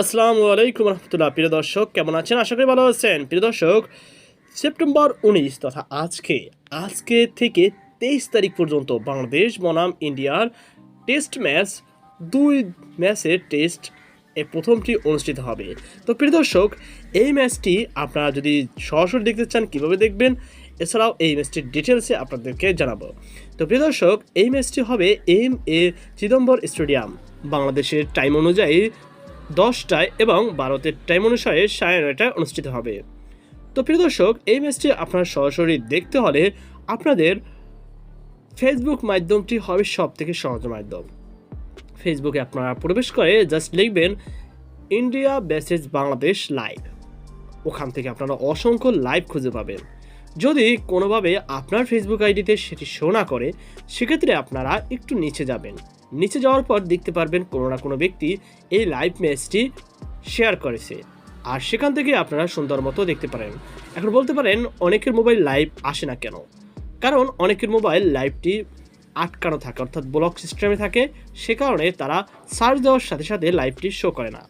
আসসালামু আলাইকুম রহমতুল্লাহ। প্রিয় দর্শক, কেমন আছেন? আশা করি ভালো আছেন। প্রিয় দর্শক, সেপ্টেম্বর উনিশ তথা আজকে আজকে থেকে তেইশ তারিখ পর্যন্ত বাংলাদেশ বনাম ইন্ডিয়ার টেস্ট ম্যাচ, দুই ম্যাচের টেস্ট এই প্রথমটি অনুষ্ঠিত হবে। তো প্রিয় দর্শক, এই ম্যাচটি আপনারা যদি সরাসরি দেখতে চান, কীভাবে দেখবেন? এছাড়াও এই ম্যাচটির ডিটেলসে আপনাদেরকে জানাব। তো প্রিয় দর্শক, এই ম্যাচটি হবে এম এ চিদম্বর স্টেডিয়াম। বাংলাদেশের টাইম অনুযায়ী দশটায় এবং ভারতের টাইম অনুসারে সাড়ে নয়টায় অনুষ্ঠিত হবে। তো প্রিয় দর্শক, এই ম্যাচটি আপনার সরাসরি দেখতে হলে আপনাদের ফেসবুক মাধ্যমটি হবে সব থেকে সহজ মাধ্যম। ফেসবুকে আপনারা প্রবেশ করে জাস্ট লিখবেন ইন্ডিয়া বেসেস বাংলাদেশ লাইভ ওখান থেকে আপনারা অসংখ্য লাইভ খুঁজে পাবেন। যদি কোনোভাবে আপনার ফেসবুক আইডিতে সেটি শো না করে, সেক্ষেত্রে আপনারা একটু নিচে যাবেন। নিচে যাওয়ার পর দেখতে পারবেন কোনো না কোনো ব্যক্তি এই লাইভ ম্যাচটি শেয়ার করেছে। আর সেখান থেকে আপনারা সুন্দর মতো দেখতে পারেন। এখন বলতে পারেন, অনেকের মোবাইল লাইভ আসে না কেন? কারণ অনেকের মোবাইল লাইভটি আটকানো থাকে, অর্থাৎ ব্লক সিস্টেমে থাকে। সে কারণে তারা সার্চ দেওয়ার সাথে সাথে লাইভটি শো করে না।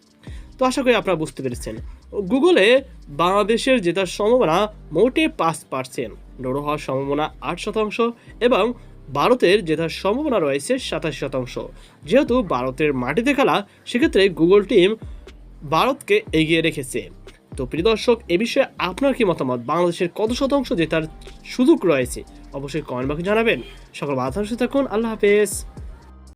তো আশা করি আপনারা বুঝতে পেরেছেন। গুগলে বাংলাদেশের জেতার সম্ভাবনা মোটে পাঁচ পার্সেন্ট ড্র হওয়ার সম্ভাবনা আট শতাংশ এবং ভারতের জেতার সম্ভাবনা রয়েছে সাতাশ শতাংশ। যেহেতু ভারতের মাটিতে খেলা, সেক্ষেত্রে গুগল টিম ভারতকে এগিয়ে রেখেছে। তো প্রিয় দর্শক, এ বিষয়ে আপনার কি মতামত? বাংলাদেশের কত শতাংশ জেতার সুযোগ রয়েছে? অবশ্যই কমেন্ট বাকি জানাবেন। সকল বাধা থাকুন, আল্লাহ হাফেজ।